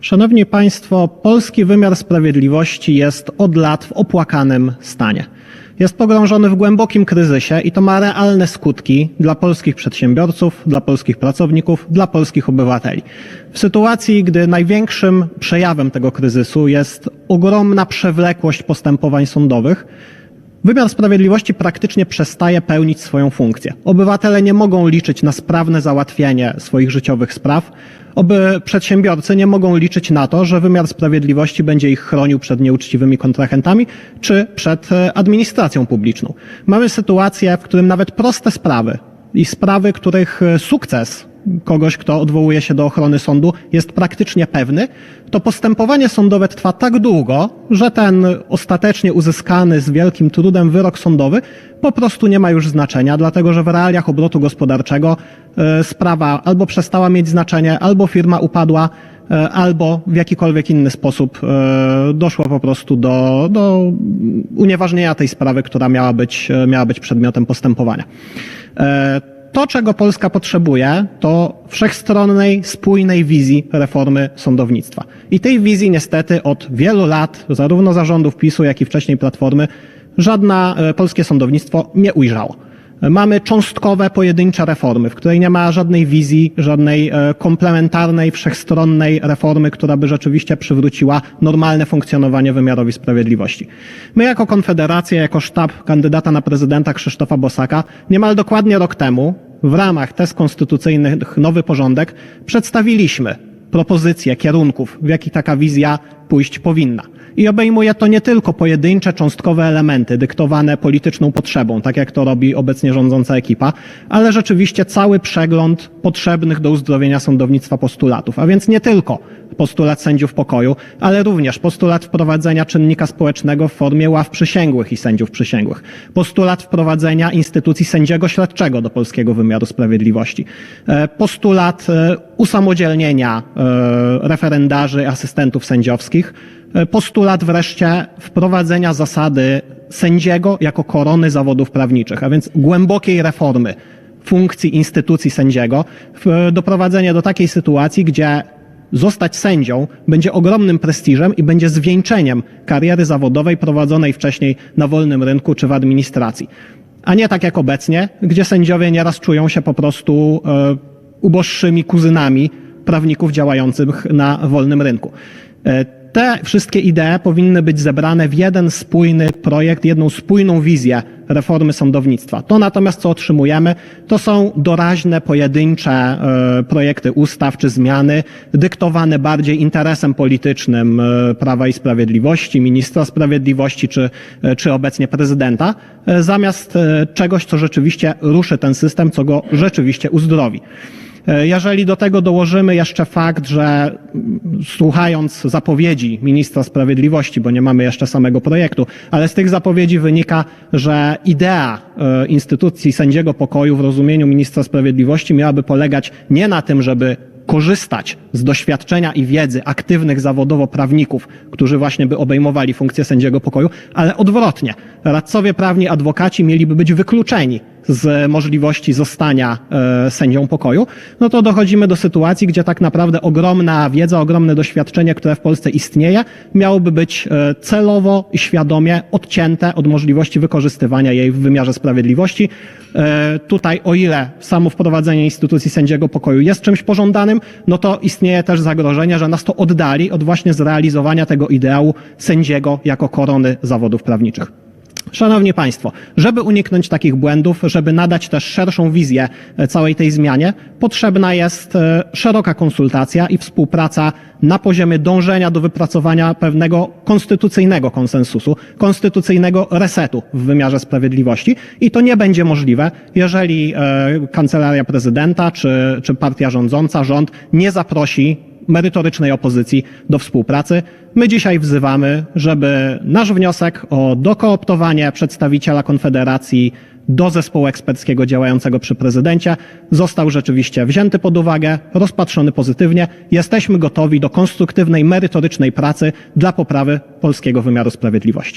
Szanowni Państwo, polski wymiar sprawiedliwości jest od lat w opłakanym stanie. Jest pogrążony w głębokim kryzysie i to ma realne skutki dla polskich przedsiębiorców, dla polskich pracowników, dla polskich obywateli. W sytuacji, gdy największym przejawem tego kryzysu jest ogromna przewlekłość postępowań sądowych, Wymiar sprawiedliwości praktycznie przestaje pełnić swoją funkcję. Obywatele nie mogą liczyć na sprawne załatwienie swoich życiowych spraw. Oby przedsiębiorcy nie mogą liczyć na to, że wymiar sprawiedliwości będzie ich chronił przed nieuczciwymi kontrahentami czy przed e, administracją publiczną. Mamy sytuację, w którym nawet proste sprawy i sprawy, których e, sukces kogoś, kto odwołuje się do ochrony sądu, jest praktycznie pewny, to postępowanie sądowe trwa tak długo, że ten ostatecznie uzyskany z wielkim trudem wyrok sądowy po prostu nie ma już znaczenia, dlatego że w realiach obrotu gospodarczego e, sprawa albo przestała mieć znaczenie, albo firma upadła, e, albo w jakikolwiek inny sposób e, doszło po prostu do, do unieważnienia tej sprawy, która miała być, miała być przedmiotem postępowania. To, czego Polska potrzebuje, to wszechstronnej, spójnej wizji reformy sądownictwa. I tej wizji niestety od wielu lat, zarówno zarządów PiSu, jak i wcześniej Platformy, żadna e, polskie sądownictwo nie ujrzało. Mamy cząstkowe, pojedyncze reformy, w której nie ma żadnej wizji, żadnej e, komplementarnej, wszechstronnej reformy, która by rzeczywiście przywróciła normalne funkcjonowanie wymiarowi sprawiedliwości. My jako Konfederacja, jako sztab kandydata na prezydenta Krzysztofa Bosaka niemal dokładnie rok temu w ramach test konstytucyjnych Nowy Porządek przedstawiliśmy propozycje kierunków, w jakich taka wizja pójść powinna. I obejmuje to nie tylko pojedyncze, cząstkowe elementy dyktowane polityczną potrzebą, tak jak to robi obecnie rządząca ekipa, ale rzeczywiście cały przegląd potrzebnych do uzdrowienia sądownictwa postulatów. A więc nie tylko postulat sędziów pokoju, ale również postulat wprowadzenia czynnika społecznego w formie ław przysięgłych i sędziów przysięgłych. Postulat wprowadzenia instytucji sędziego śledczego do polskiego wymiaru sprawiedliwości. E, Postulat e, usamodzielnienia e, referendarzy, asystentów sędziowskich. E, Postulat wreszcie wprowadzenia zasady sędziego jako korony zawodów prawniczych, a więc głębokiej reformy funkcji instytucji sędziego, w- doprowadzenie do takiej sytuacji, gdzie zostać sędzią będzie ogromnym prestiżem i będzie zwieńczeniem kariery zawodowej prowadzonej wcześniej na wolnym rynku czy w administracji. A nie tak jak obecnie, gdzie sędziowie nieraz czują się po prostu e, uboższymi kuzynami prawników działających na wolnym rynku. E, te wszystkie idee powinny być zebrane w jeden spójny projekt, jedną spójną wizję reformy sądownictwa. To natomiast, co otrzymujemy, to są doraźne, pojedyncze e, projekty ustaw czy zmiany, dyktowane bardziej interesem politycznym e, Prawa i Sprawiedliwości, ministra sprawiedliwości czy, e, czy obecnie prezydenta, zamiast czegoś, co rzeczywiście ruszy ten system, co go rzeczywiście uzdrowi. E, Jeżeli do tego dołożymy jeszcze fakt, że mm, słuchając zapowiedzi ministra sprawiedliwości, bo nie mamy jeszcze samego projektu, ale z tych zapowiedzi wynika, że idea e, instytucji sędziego pokoju w rozumieniu ministra sprawiedliwości miałaby polegać nie na tym, żeby korzystać z doświadczenia i wiedzy aktywnych zawodowo prawników, którzy właśnie by obejmowali funkcję sędziego pokoju, ale odwrotnie. Radcowie prawni, adwokaci mieliby być wykluczeni z możliwości zostania e, sędzią pokoju, no to dochodzimy do sytuacji, gdzie tak naprawdę ogromna wiedza, ogromne doświadczenie, które w Polsce istnieje, miałoby być e, celowo i świadomie odcięte od możliwości wykorzystywania jej w wymiarze sprawiedliwości. E, Tutaj, o ile samo wprowadzenie instytucji sędziego pokoju jest czymś pożądanym, no to istnieje też zagrożenie, że nas to oddali od właśnie zrealizowania tego ideału sędziego jako korony zawodów prawniczych. Szanowni Państwo, żeby uniknąć takich błędów, żeby nadać też szerszą wizję e, całej tej zmianie, potrzebna jest e, szeroka konsultacja i współpraca na poziomie dążenia do wypracowania pewnego konstytucyjnego konsensusu, konstytucyjnego resetu w wymiarze sprawiedliwości. I to nie będzie możliwe, jeżeli e, kancelaria prezydenta czy, czy partia rządząca, rząd nie zaprosi merytorycznej opozycji do współpracy. My dzisiaj wzywamy, żeby nasz wniosek o dokooptowanie przedstawiciela Konfederacji do zespołu eksperckiego działającego przy prezydencie został rzeczywiście wzięty pod uwagę, rozpatrzony pozytywnie. Jesteśmy gotowi do konstruktywnej, merytorycznej pracy dla poprawy polskiego wymiaru sprawiedliwości.